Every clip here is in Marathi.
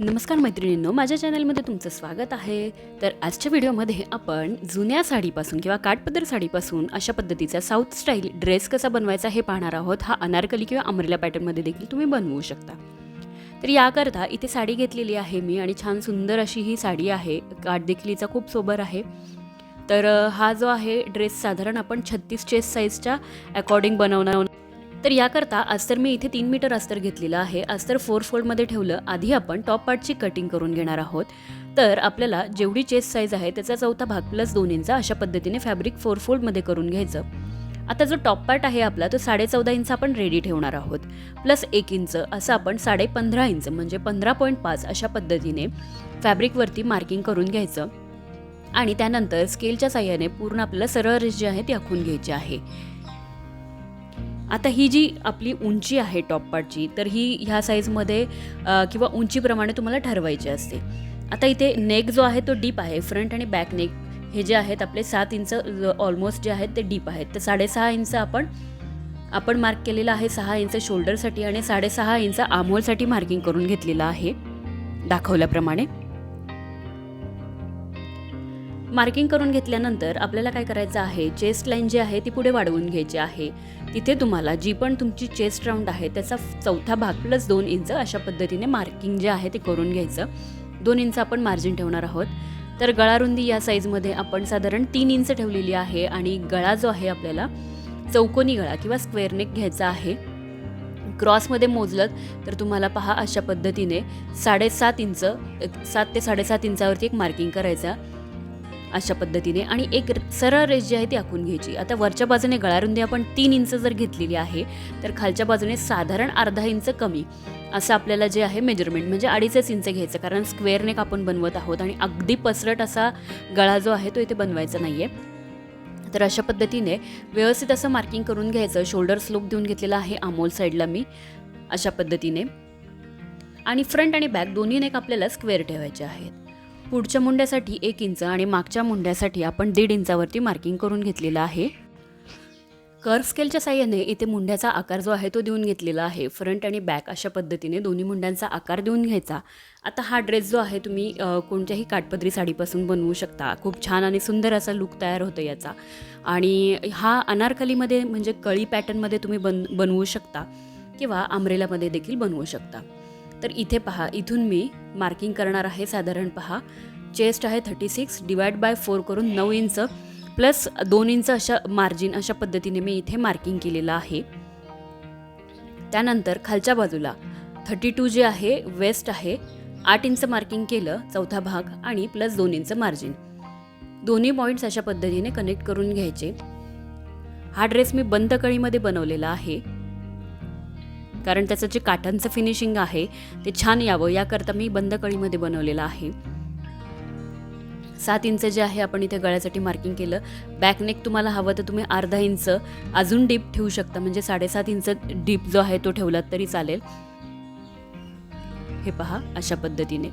नमस्कार मैत्रिणींनो माझ्या चॅनलमध्ये तुमचं स्वागत आहे. तर आजच्या व्हिडिओमध्ये आपण जुन्या साडीपासून किंवा काठपदर साडीपासून अशा पद्धतीचा साऊथ स्टाईल ड्रेस कसा बनवायचा हे पाहणार आहोत. हा अनारकली किंवा अमरेला पॅटर्नमध्ये देखील तुम्ही बनवू शकता. तर याकरता इथे साडी घेतलेली आहे मी आणि छान सुंदर अशी ही साडी आहे. काठदेखीलीचा खूप सोबर आहे. तर हा जो आहे ड्रेस साधारण आपण छत्तीस चेस्ट साईजच्या अकॉर्डिंग बनवणार तर याकरता अस्तर मी इथे तीन मीटर अस्तर घेतलेलं आहे. अस्तर फोर फोल्डमध्ये ठेवलं. आधी आपण टॉप पार्टची कटिंग करून घेणार आहोत. तर आपल्याला जेवढी चेस्ट साईज आहे त्याचा चौथा भाग प्लस दोन इंच अशा पद्धतीने फॅब्रिक फोर फोल्डमध्ये करून घ्यायचं. आता जो टॉप पार्ट आहे आपला तो साडे चौदा इंच आपण रेडी ठेवणार आहोत. प्लस एक इंच असं आपण साडे पंधरा इंच म्हणजे पंधरा पॉईंट पाच अशा पद्धतीने फॅब्रिकवरती मार्किंग करून घ्यायचं. आणि त्यानंतर स्केलच्या साह्याने पूर्ण आपल्याला सरळ रेष जी आहे ती आखून घ्यायची आहे. आता ही जी आपली उंची आहे टॉप पार्टची तर ही ह्या साईजमध्ये किंवा उंचीप्रमाणे तुम्हाला ठरवायची असते. आता इथे नेक जो आहे तो डीप आहे फ्रंट आणि बॅक नेक हे जे आहेत आपले सात इंच ऑलमोस्ट जे आहेत ते डीप आहेत. तर साडेसहा इंच आपण आपण मार्क केलेलं आहे सहा इंच शोल्डरसाठी आणि साडेसहा इंच आमोलसाठी मार्किंग करून घेतलेलं आहे दाखवल्याप्रमाणे. मार्किंग करून घेतल्यानंतर आपल्याला काय करायचं आहे? चेस्ट लाईन जी आहे ती पुढे वाढवून घ्यायची आहे. तिथे तुम्हाला जी पण तुमची चेस्ट राऊंड आहे त्याचा चौथा भाग प्लस दोन इंच अशा पद्धतीने मार्किंग जे आहे ते करून घ्यायचं. दोन इंच आपण मार्जिन ठेवणार आहोत. तर गळारुंदी या साईजमध्ये आपण साधारण तीन इंच ठेवलेली आहे आणि गळा जो आहे आपल्याला चौकोनी गळा किंवा स्क्वेअर नेक घ्यायचा आहे. क्रॉसमध्ये मोजलं तर तुम्हाला पहा अशा पद्धतीने साडेसात इंच एक सात ते साडेसात इंचावरती एक मार्किंग करायचा. अशा पद्धतीने. आणि एक र- सरळ रेष जी आहे ती आखून घ्यायची. आता वरच्या बाजूने गळारुंदी आपण तीन इंच जर घेतलेली आहे तर खालच्या बाजूने साधारण अर्धा इंच कमी. असं आपल्याला जे आहे मेजरमेंट म्हणजे अडीचच इंच घ्यायचं. कारण स्क्वेअर नेक आपण बनवत आहोत आणि अगदी पसरट असा गळा जो आहे तो इथे बनवायचा नाही आहे तर अशा पद्धतीने व्यवस्थित असं मार्किंग करून घ्यायचं. शोल्डर स्लोप देऊन घेतलेला आहे अमोल साईडला मी. अशा पद्धतीने. आणि फ्रंट आणि बॅक दोन्ही नेक आपल्याला स्क्वेअर ठेवायचे आहेत. पुढच्या मुंड्यासाठी एक इंच आणि मागच्या मुंड्यासाठी आपण दीड इंचावरती मार्किंग करून घेतलेलं आहे. कर्व स्केलच्या साह्याने इथे मुंड्याचा आकार जो आहे तो देऊन घेतलेला आहे. फ्रंट आणि बॅक अशा पद्धतीने दोन्ही मुंड्यांचा आकार देऊन घ्यायचा. आता हा ड्रेस जो आहे तुम्ही कोणत्याही काठपदरी साडीपासून बनवू शकता. खूप छान आणि सुंदर असा लुक तयार होतो याचा. आणि हा अनारकलीमध्ये म्हणजे कळी पॅटर्नमध्ये तुम्ही बन बनवू शकता किंवा आमरेलामध्ये देखील बनवू शकता. तर इथे पहा इथून मी मार्किंग करणार आहे साधारण पहा. चेस्ट आहे thirty six divide by four करून नऊ इंच प्लस दोन इंच अशा मार्जिन अशा पद्धतीने मी इथे मार्किंग केलेलं आहे. त्यानंतर खालच्या बाजूला थर्टी टू जे आहे वेस्ट आहे आठ इंच मार्किंग केलं चौथा भाग आणि प्लस दोन इंच मार्जिन दोन्ही पॉईंट्स अशा पद्धतीने कनेक्ट करून घ्यायचे. हा ड्रेस मी बंद कळीमध्ये बनवलेला आहे. कारण त्याचं जे काठांचं फिनिशिंग आहे ते छान यावं. याकरता मी बंद कळीमध्ये बनवलेलं आहे. सात इंच जे आहे आपण इथे गळ्यासाठी मार्किंग केलं. बॅकनेक तुम्हाला हवं तर तुम्ही अर्धा इंच अजून डीप ठेवू शकता. म्हणजे साडेसात इंच डीप जो आहे तो ठेवलात तरी चालेल. हे पहा अशा पद्धतीने.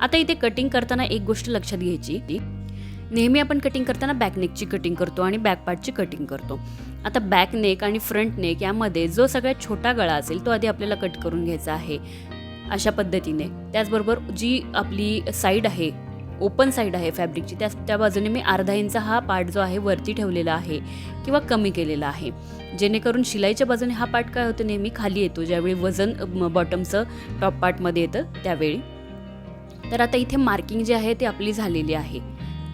आता इथे कटिंग करताना एक गोष्ट लक्षात घ्यायची ती नेहमी आपण कटिंग करताना बॅक नेकची कटिंग करतो आणि बॅक पार्टची कटिंग करतो. आता बॅक नेक आणि फ्रंट नेक यामध्ये जो सगळ्यात छोटा गळा असेल तो आधी आपल्याला कट करून घ्यायचा आहे. अशा पद्धतीने. त्याचबरोबर जी आपली साईड आहे ओपन साईड आहे फॅब्रिकची त्या त्या बाजूने मी अर्धा इंच हा पार्ट जो आहे वरती ठेवलेला आहे किंवा कमी केलेला आहे. जेणेकरून शिलाईच्या बाजूने हा पार्ट काय होतो नेहमी? खाली येतो ज्यावेळी वजन बॉटमचं टॉप पार्टमध्ये येतं त्यावेळी. तर आता इथे मार्किंग जी आहे ती आपली झालेली आहे.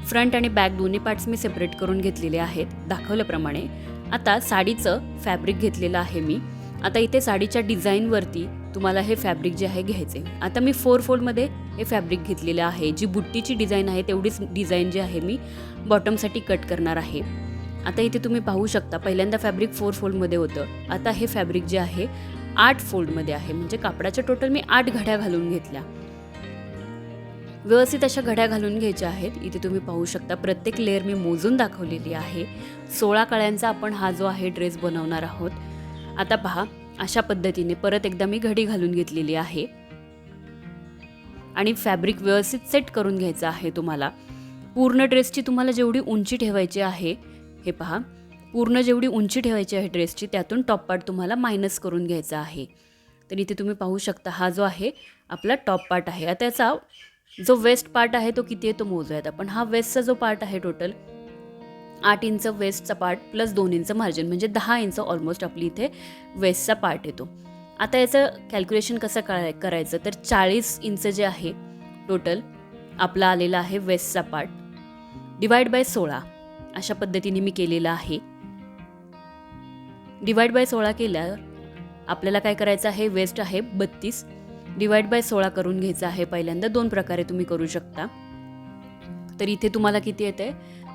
फ्रंट आणि बॅक दोन्ही पार्ट्स मी सेपरेट करून घेतलेले आहेत दाखवल्याप्रमाणे. आता साडीचं फॅब्रिक घेतलेलं आहे मी. आता इथे साडीच्या डिझाईनवरती तुम्हाला हे फॅब्रिक जे आहे घ्यायचे. आता मी फोर फोल्डमध्ये हे फॅब्रिक घेतलेलं आहे. जी बुट्टीची डिझाईन आहे तेवढीच डिझाईन जी आहे मी बॉटमसाठी कट करणार आहे. आता इथे तुम्ही पाहू शकता पहिल्यांदा फॅब्रिक फोर फोल्डमध्ये होतं. आता हे फॅब्रिक जे आहे आठ फोल्डमध्ये आहे. म्हणजे कापडाच्या टोटल मी आठ घड्या घालून घेतल्या. व्यवस्थित अशा घड्या घालून घ्यायच्या आहेत. इथे तुम्ही पाहू शकता प्रत्येक लेअर मी मोजून दाखवलेली आहे. सोळा कळ्यांचा आपण हा जो आहे ड्रेस बनवणार आहोत. आता पहा अशा पद्धतीने परत एकदा मी घडी घालून घेतलेली आहे. आणि फॅब्रिक व्यवस्थित सेट करून घ्यायचं आहे तुम्हाला. पूर्ण ड्रेसची तुम्हाला जेवढी उंची ठेवायची आहे हे पहा पूर्ण जेवढी उंची ठेवायची आहे ड्रेसची त्यातून टॉप पार्ट तुम्हाला मायनस करून घ्यायचा आहे. तर इथे तुम्ही पाहू शकता हा जो आहे आपला टॉप पार्ट आहे. त्याचा जो वेस्ट पार्ट आहे तो किती आहे तो मोजूयात आपण. हा वेस्टचा जो पार्ट आहे टोटल आठ इंच वेस्टचा पार्ट प्लस दोन इंच मार्जिन म्हणजे दहा इंच ऑलमोस्ट आपली इथे वेस्टचा पार्ट येतो. आता याचं कॅल्क्युलेशन कसं कळाय करायचं? तर चाळीस इंच जे आहे टोटल आपला आलेला आहे वेस्टचा पार्ट. डिवाइड बाय सोळा अशा पद्धतीने मी केलेला आहे. डिवाइड बाय सोळा केल्यावर आपल्याला काय करायचं आहे? वेस्ट आहे बत्तीस. डिवाइड बाय सोळा करून घ्यायचं आहे पहिल्यांदा. दोन प्रकारे तुम्ही करू शकता. तर इथे तुम्हाला किती येते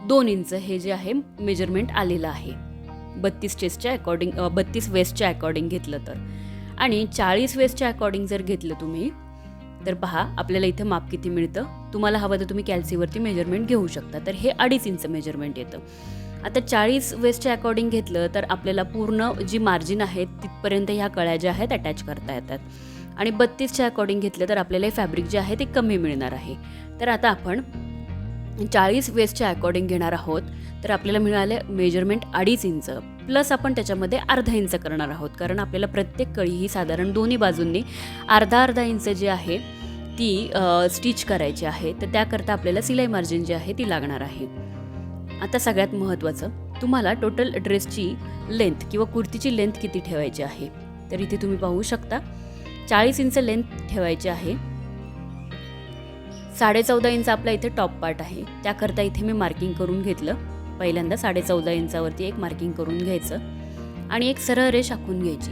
दोन इंच हे जे आहे मेजरमेंट आलेलं आहे. बत्तीस चेस्टच्या अकॉर्डिंग बत्तीस वेस्टच्या अकॉर्डिंग घेतलं तर. आणि चाळीस वेस्टच्या अकॉर्डिंग जर घेतलं तुम्ही तर पहा आपल्याला इथं माप किती मिळतं? तुम्हाला हवं तर तुम्ही कॅल्सीवरती मेजरमेंट घेऊ शकता. तर हे अडीच इंच मेजरमेंट येतं. आता चाळीस वेस्टच्या अकॉर्डिंग घेतलं तर आपल्याला पूर्ण जी मार्जिन आहे तिथपर्यंत ह्या कळ्या ज्या आहेत अटॅच करता येतात. आणि बत्तीसच्या अकॉर्डिंग घेतलं तर आपल्याला हे फॅब्रिक जे आहे ते कमी मिळणार आहे. तर आता आपण चाळीस वेस्टच्या अकॉर्डिंग घेणार आहोत. तर आपल्याला मिळाले मेजरमेंट अडीच इंच. प्लस आपण त्याच्यामध्ये अर्धा इंच करणार आहोत. कारण आपल्याला प्रत्येक कळी ही साधारण दोन्ही बाजूंनी अर्धा अर्धा इंच जी आहे ती स्टिच करायची आहे. तर त्याकरता आपल्याला सिलाई मार्जिन जी आहे ती लागणार आहे. आता सगळ्यात महत्त्वाचं तुम्हाला टोटल ड्रेसची लेंथ किंवा कुर्तीची लेंथ किती ठेवायची आहे? तर इथे तुम्ही पाहू शकता. चाळीस इंच लेंथ ठेवायची आहे. साडेचौदा इंच आपला इथे टॉप पार्ट आहे. त्याकरता इथे मी मार्किंग करून घेतलं. पहिल्यांदा साडेचौदा इंचावरती एक मार्किंग करून घ्यायचं आणि एक सरळ रेष आखून घ्यायची.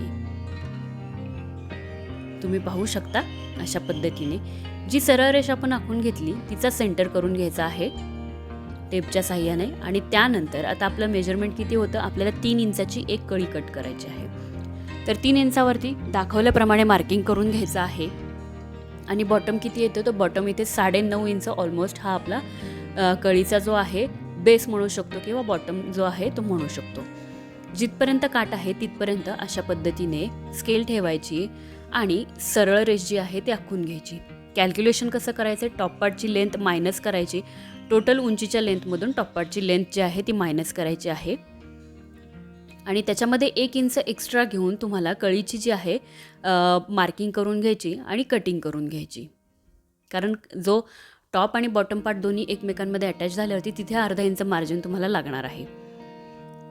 तुम्ही पाहू शकता अशा पद्धतीने. जी सरळ रेष आपण आखून घेतली तिचा सेंटर करून घ्यायचा आहे. टेपच्या साह्याने. आणि त्यानंतर आता आपलं मेजरमेंट किती होतं? आपल्याला तीन इंचाची एक कळी कट करायची आहे. तर तीन इंचावरती दाखवल्याप्रमाणे मार्किंग करून घ्यायचं आहे. आणि बॉटम किती येतो? तो बॉटम इथे साडे नऊ इंच ऑलमोस्ट हा आपला कळीचा जो आहे बेस म्हणू शकतो किंवा बॉटम जो आहे तो म्हणू शकतो. जिथपर्यंत काट आहे तिथपर्यंत अशा पद्धतीने स्केल ठेवायची आणि सरळ रेष जी आहे ती आखून घ्यायची. कॅल्क्युलेशन कसं करायचं? टॉप पार्टची लेंथ मायनस करायची. टोटल उंचीच्या लेंथमधून टॉप पार्टची लेंथ जी आहे ती मायनस करायची आहे. आणि त्याच्यामध्ये एक इंच एक्स्ट्रा घेऊन तुम्हाला कळीची जी आहे मार्किंग करून घ्यायची आणि कटिंग करून घ्यायची. कारण जो टॉप आणि बॉटम पार्ट दोन्ही एकमेकांमध्ये अटॅच झाल्यावरती तिथे अर्धा इंच मार्जिन तुम्हाला लागणार आहे.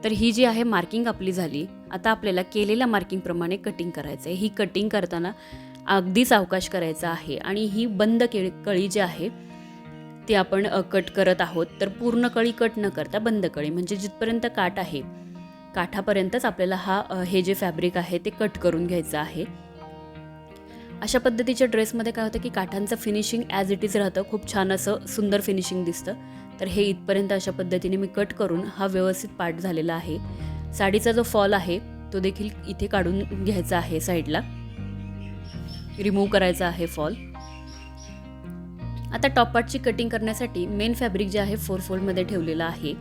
तर ही जी आहे मार्किंग आपली झाली. आता आपल्याला केलेल्या मार्किंगप्रमाणे कटिंग करायचं आहे ही कटिंग करताना अगदी सावकाश करायचा आहे आणि ही बंद केळी कळी जी आहे ती आपण कट करत आहोत. तर पूर्ण कळी कट न करता बंद कळी. म्हणजे जिथपर्यंत काट आहे काठापर्यंतच आपल्याला हा हे जे फॅब्रिक आहे ते कट करून घ्यायचं आहे. अशा पद्धतीच्या ड्रेसमध्ये काय होतं की काठांचं फिनिशिंग ॲज इट इज राहतं. खूप छान असं सुंदर फिनिशिंग दिसतं. तर हे इथपर्यंत अशा पद्धतीने मी कट करून हा व्यवस्थित पार्ट झालेला आहे. साडीचा जो फॉल आहे तो देखील इथे काढून घ्यायचा आहे साईडला. रिमूव्ह करायचा आहे फॉल. आता टॉप पार्टची कटिंग करण्यासाठी मेन फॅब्रिक जे आहे फोर फोल्डमध्ये ठेवलेलं आहे.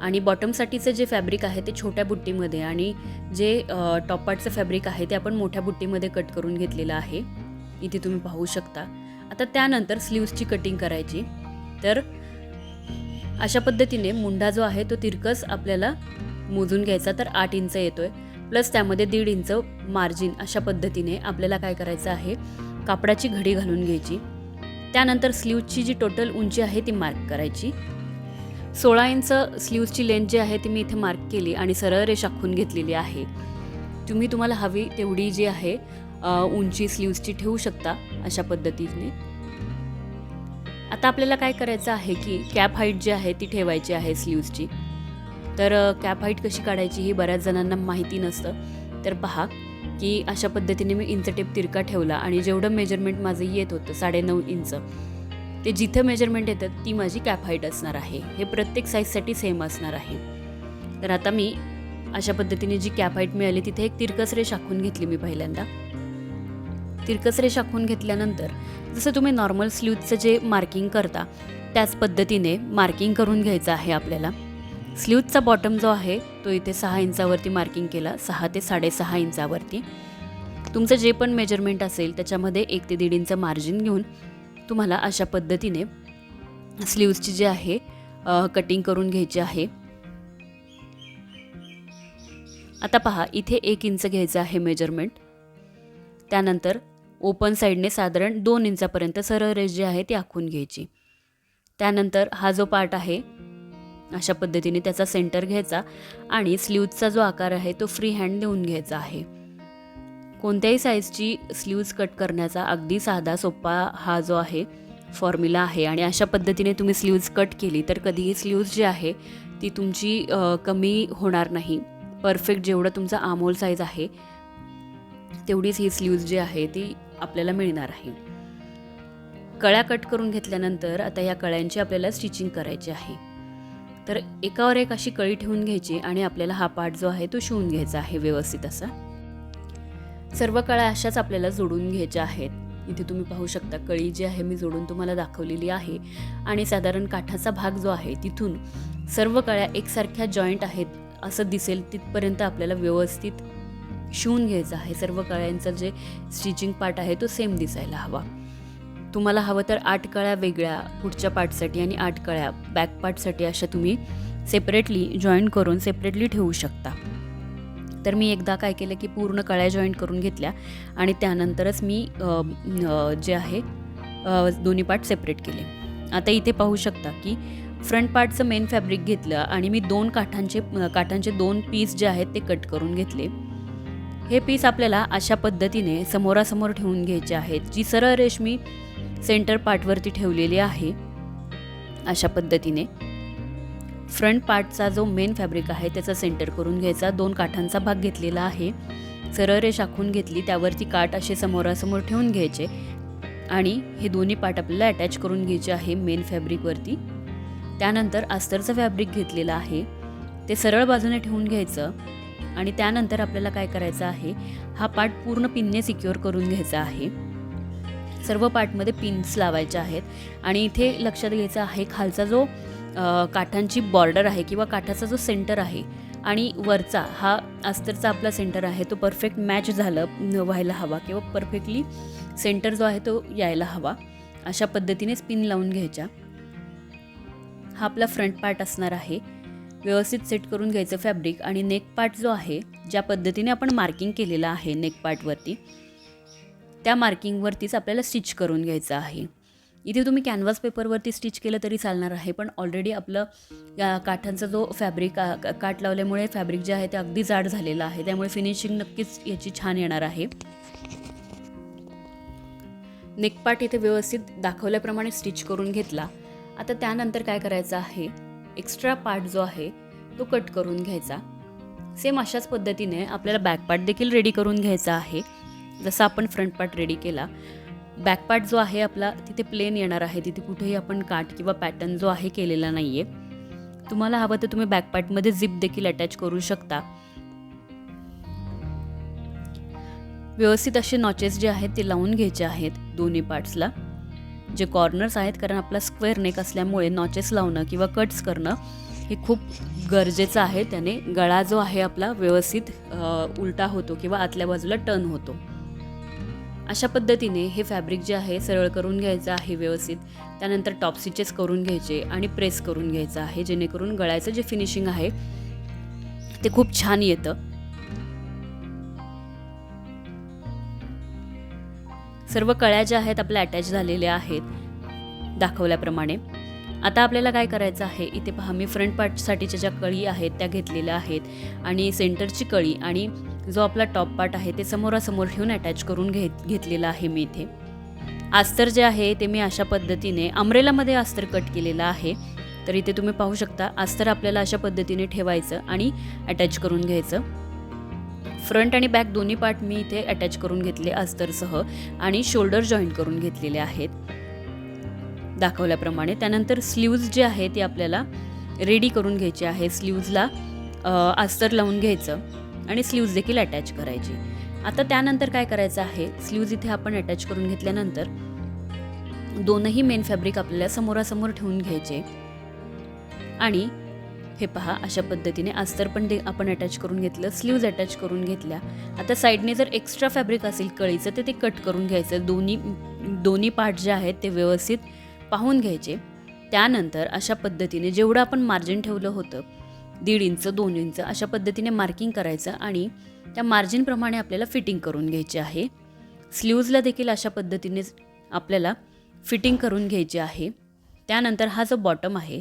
आणि बॉटमसाठीचं जे फॅब्रिक आहे ते छोट्या बुट्टीमध्ये आणि जे टॉप पार्टचं फॅब्रिक आहे ते आपण मोठ्या बुट्टीमध्ये कट करून घेतलेलं आहे. इथे तुम्ही पाहू शकता. आता त्यानंतर स्लीव्सची कटिंग करायची. तर अशा पद्धतीने मुंडा जो आहे तो तिरकस आपल्याला मोजून घ्यायचा तर आठ इंच येतोय. प्लस त्यामध्ये दीड इंच मार्जिन अशा पद्धतीने आपल्याला काय करायचं आहे? कापडाची घडी घालून घ्यायची. त्यानंतर स्लीवची जी टोटल उंची आहे ती मार्क करायची. सोळा इंच स्लीवची लेंथ जी आहे ती मी इथे मार्क केली आणि सरळ रेष आखून घेतलेली आहे. तुम्ही तुम्हाला हवी तेवढी जी आहे उंची स्लीव्सची ठेवू शकता अशा पद्धतीने. आता आपल्याला काय करायचं आहे की कॅप हाईट जी आहे ती ठेवायची आहे स्लीव्सची तर कॅप हाईट कशी काढायची ही बऱ्याच जणांना माहिती नसतं. तर पहा की अशा पद्धतीने मी इंच टेप तिरका ठेवला आणि जेवढं मेजरमेंट माझं येत होतं साडेनऊ इंच ते जिथं मेजरमेंट येतात ती माझी कॅप हाईट असणार आहे. हे प्रत्येक साईजसाठी सेम असणार आहे. तर आता मी अशा पद्धतीने जी कॅप हाईट मिळाली तिथे एक तिरकस रेष आखून घेतली मी पहिल्यांदा. तिरकस रेष आखून घेतल्यानंतर जसं तुम्ही नॉर्मल स्लीवचं जे मार्किंग करता त्याच पद्धतीने मार्किंग करून घ्यायचं आहे आपल्याला. स्लीवचा बॉटम जो आहे तो इथे सहा इंचावरती मार्किंग केला सहा ते साडेसहा इंचावरती. तुमचं जे पण मेजरमेंट असेल त्याच्यामध्ये एक ते दीड इंच मार्जिन घेऊन तुम्हाला अशा पद्धतीने स्लीव्सची जी आहे कटिंग करून घ्यायची आहे. आता पहा इथे एक इंच घ्यायचं आहे मेजरमेंट त्यानंतर ओपन साईडने साधारण दोन इंचापर्यंत सरळ रेष जी आहे ती आखून घ्यायची. त्यानंतर हा जो पार्ट आहे अशा पद्धतीने त्याचा सेंटर घ्यायचा आणि स्लीव्जचा जो आकार आहे तो फ्री हँड देऊन घ्यायचा आहे. कोणत्याही साईजची स्लीव्ज कट करण्याचा अगदी साधा सोपा हा जो आहे फॉर्म्युला आहे. आणि अशा पद्धतीने तुम्ही स्लीव्ज कट केली तर कधीही स्लीव्ज जी आहे ती तुमची कमी होणार नाही. परफेक्ट जेवढं तुमचा आमोल साईज आहे तेवढीच ही स्लीव्ज जी आहे ती आपल्याला मिळणार आहे. कळ्या कट करून घेतल्यानंतर आता या कळ्यांची आपल्याला स्टिचिंग करायची आहे. तर एकावर एक अशी कळी ठेवून घ्यायची आणि आपल्याला हा पार्ट जो आहे तो शिवून घ्यायचा आहे व्यवस्थित असा. सर्व कळ्या अशाच आपल्याला जोडून घ्यायच्या आहेत. इथे तुम्ही पाहू शकता कळी जी आहे मी जोडून तुम्हाला दाखवलेली आहे. आणि साधारण काठाचा भाग जो आहे तिथून सर्व कळ्या एकसारख्या जॉईंट आहेत असं दिसेल तिथपर्यंत आपल्याला व्यवस्थित शिवून घ्यायचं आहे. सर्व कळ्यांचा जे स्टिचिंग पार्ट आहे तो सेम दिसायला हवा. तुम्हाला हवं तर आठ कळ्या वेगळ्या पुढच्या पार्टसाठी आणि आठ कळ्या बॅक पार्टसाठी अशा तुम्ही सेपरेटली जॉईन करून सेपरेटली ठेवू शकता. तर मी एकदा काय केलं की पूर्ण कळ्या जॉईन करून घेतल्या आणि त्यानंतरच मी जे आहे दोन्ही पार्ट सेपरेट केले. आता इथे पाहू शकता की फ्रंट पार्टचं मेन फॅब्रिक घेतलं आणि मी दोन काठांचे काठांचे दोन पीस जे आहेत ते कट करून घेतले. हे पीस आपल्याला अशा पद्धतीने समोरासमोर ठेवून घ्यायचे आहेत जी सरळ रेशमी सेंटर पार्टवरती ठेवलेली आहे अशा पद्धतीने. फ्रंट पार्टचा जो मेन फॅब्रिक आहे त्याचा सेंटर करून घ्यायचा. दोन काठांचा भाग घेतलेला आहे. सरळ रेष आखून घेतली त्यावरती काठ असे समोरासमोर ठेवून घ्यायचे आणि हे दोन्ही पार्ट आपल्याला अटॅच करून घ्यायचे आहे मेन फॅब्रिकवरती त्यानंतर अस्तरचं फॅब्रिक घेतलेलं आहे. ते सरळ बाजूने ठेवून घ्यायचं आणि त्यानंतर आपल्याला काय करायचं आहे हा पार्ट पूर्ण पिनने सिक्युअर करून घ्यायचा आहे. सर्व पार्टमध्ये पिन्स लावायच्या आहेत आणि इथे लक्षात घ्यायचं आहे खालचा जो काठांची बॉर्डर आहे किंवा काठाचा जो सेंटर आहे आणि वरचा हा अस्तरचा आपला सेंटर आहे तो परफेक्ट मॅच झालं व्हायला हवा किंवा परफेक्टली सेंटर जो आहे तो यायला हवा. अशा पद्धतीनेच पिन लावून घ्यायच्या. हा आपला फ्रंट पार्ट असणार आहे. व्यवस्थित सेट करून घ्यायचं फॅब्रिक आणि नेक पार्ट जो आहे ज्या पद्धतीने आपण मार्किंग केलेलं आहे नेक पार्टवरती त्या मार्किंगवरतीच आपल्याला स्टिच करून घ्यायचं आहे. इथे तुम्ही कॅनव्हास पेपरवरती स्टिच केलं तरी चालणार आहे. पण ऑलरेडी आपलं या काठांचा जो फॅब्रिक का- काठ लावल्यामुळे फॅब्रिक जे आहे ते अगदी जाड झालेलं आहे. त्यामुळे फिनिशिंग नक्कीच याची छान येणार आहे. नेकपाट इथे व्यवस्थित दाखवल्याप्रमाणे स्टिच करून घेतला. आता त्यानंतर काय करायचं आहे? एक्स्ट्रा पार्ट जो आहे तो कट करून घ्यायचा. सेम अशाच पद्धतीने आपल्याला बॅक पार्ट देखील रेडी करून घ्यायचा आहे. जसा आपण फ्रंट पार्ट रेडी केला. बॅक जो आहे आपला तिथे प्लेन येणार आहे. तिथे कुठेही आपण काठ किंवा पॅटर्न जो आहे केलेला नाही आहे तुम्हाला हवं तर तुम्ही बॅक झिप देखील अटॅच करू शकता. व्यवस्थित असे नॉचेस जे आहेत ते लावून घ्यायचे आहेत दोन्ही पार्ट्सला जे कॉर्नर्स आहेत कारण आपला स्क्वेअर नेक असल्यामुळे नॉचेस लावणं किंवा कट्स करणं हे खूप गरजेचं आहे. त्याने गळा जो आहे आपला व्यवस्थित उलटा होतो किंवा आतल्या बाजूला टर्न होतो. अशा पद्धतीने हे फॅब्रिक जे आहे सरळ करून घ्यायचं आहे व्यवस्थित. त्यानंतर टॉप स्टिचेस करून घ्यायचे आणि प्रेस करून घ्यायचं आहे जेणेकरून गळ्याचं जे फिनिशिंग आहे ते खूप छान येतं. सर्व कळ्या ज्या आहेत आपल्या अटॅच झालेल्या आहेत दाखवल्याप्रमाणे. आता आपल्याला काय करायचं आहे इथे पहा मी फ्रंट पार्टसाठीच्या ज्या कळी आहेत त्या घेतलेल्या आहेत. आणि सेंटरची कळी आणि जो आपला टॉप पार्ट आहे ते समोरासमोर ठेवून अटॅच करून घेत घेतलेला आहे मी इथे. अस्तर जे आहे ते मी अशा पद्धतीने अमरेलामध्ये अस्तर कट केलेलं आहे. तर इथे तुम्ही पाहू शकता अस्तर आपल्याला अशा पद्धतीने ठेवायचं आणि अटॅच करून घ्यायचं. फ्रंट आणि बॅक दोन्ही पार्ट मी इथे अटॅच करून घेतले अस्तरसह आणि शोल्डर जॉईंट करून घेतलेले आहेत. दाखवल्याप्रमाणे. त्यानंतर स्लीव्ज जे आहे ते आपल्याला रेडी करून घ्यायचे आहे. स्लीव्जला अस्तर लावून घ्यायचं. आणि स्लीव्ज देखील अटॅच करायची. आता त्यानंतर काय करायचं आहे? स्लीव्ज इथे आपण अटॅच करून घेतल्यानंतर दोनही मेन फॅब्रिक आपल्याला समोरासमोर ठेवून घ्यायचे. आणि हे पहा अशा पद्धतीने अस्तर पण ते आपण अटॅच करून घेतलं स्लीव्ज अटॅच करून घेतल्या. आता साईडने जर एक्स्ट्रा फॅब्रिक असेल कळीचं तर ते कट करून घ्यायचं. दोन्ही दोन्ही पार्ट जे आहेत ते व्यवस्थित पाहून घ्यायचे. त्यानंतर अशा पद्धतीने जेवढं आपण मार्जिन ठेवलं होतं दीड इंच दोन इंच अशा पद्धतीने मार्किंग करायचं आणि त्या मार्जिनप्रमाणे आपल्याला फिटिंग करून घ्यायची आहे. स्लीव्जला देखील अशा पद्धतीने आपल्याला फिटिंग करून घ्यायची आहे. त्यानंतर हा जो बॉटम आहे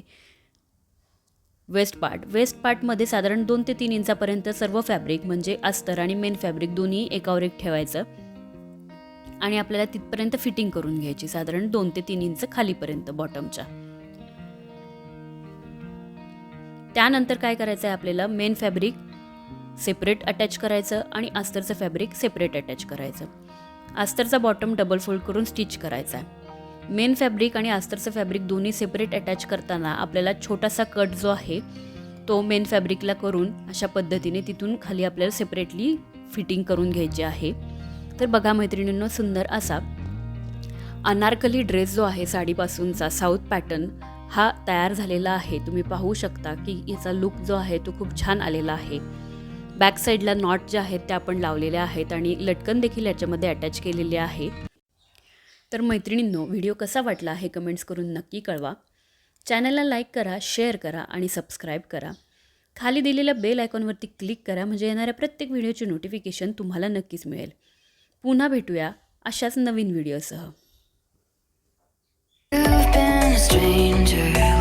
वेस्ट पार्ट वेस्ट पार्टमध्ये साधारण दोन ते तीन इंचापर्यंत सर्व फॅब्रिक म्हणजे अस्तर आणि मेन फॅब्रिक दोन्ही एकावर एक ठेवायचं. आणि आपल्याला तिथपर्यंत फिटिंग करून घ्यायची साधारण दोन ते तीन इंच खालीपर्यंत बॉटमच्या त्यानंतर काय करायचं आहे आपल्याला? मेन फॅब्रिक सेपरेट अटॅच करायचं आणि अस्तरचं फॅब्रिक सेपरेट अटॅच करायचं. अस्तरचा बॉटम डबल फोल्ड करून स्टिच करायचा आहे. मेन फॅब्रिक आणि अस्तरचं फॅब्रिक दोन्ही सेपरेट अटॅच करताना आपल्याला छोटासा कट जो आहे तो मेन फॅब्रिकला करून अशा पद्धतीने तिथून खाली आपल्याला सेपरेटली फिटिंग करून घ्यायची आहे. तर बघा मैत्रिणींनो सुंदर असा अनारकली ड्रेस जो आहे साडीपासूनचा साऊथ पॅटर्न हा तयार झालेला आहे. तुम्ही पाहू शकता की याचा लुक जो आहे तो खूप छान आलेला आहे. बॅक साईडला नॉट ज्या आहेत त्या आपण लावलेल्या आहेत आणि लटकन देखील याच्यामध्ये अटॅच केलेली आहे. तर मैत्रिणींनो व्हिडिओ कसा वाटला हे कमेंट्स करून नक्की कळवा. चॅनलला लाईक करा शेअर करा आणि सबस्क्राईब करा. खाली दिलेल्या बेल आयकॉनवरती क्लिक करा म्हणजे येणाऱ्या प्रत्येक व्हिडिओचे नोटिफिकेशन तुम्हाला नक्कीच मिळेल. पुन्हा भेटूया अशाच नवीन व्हिडिओसह. stranger.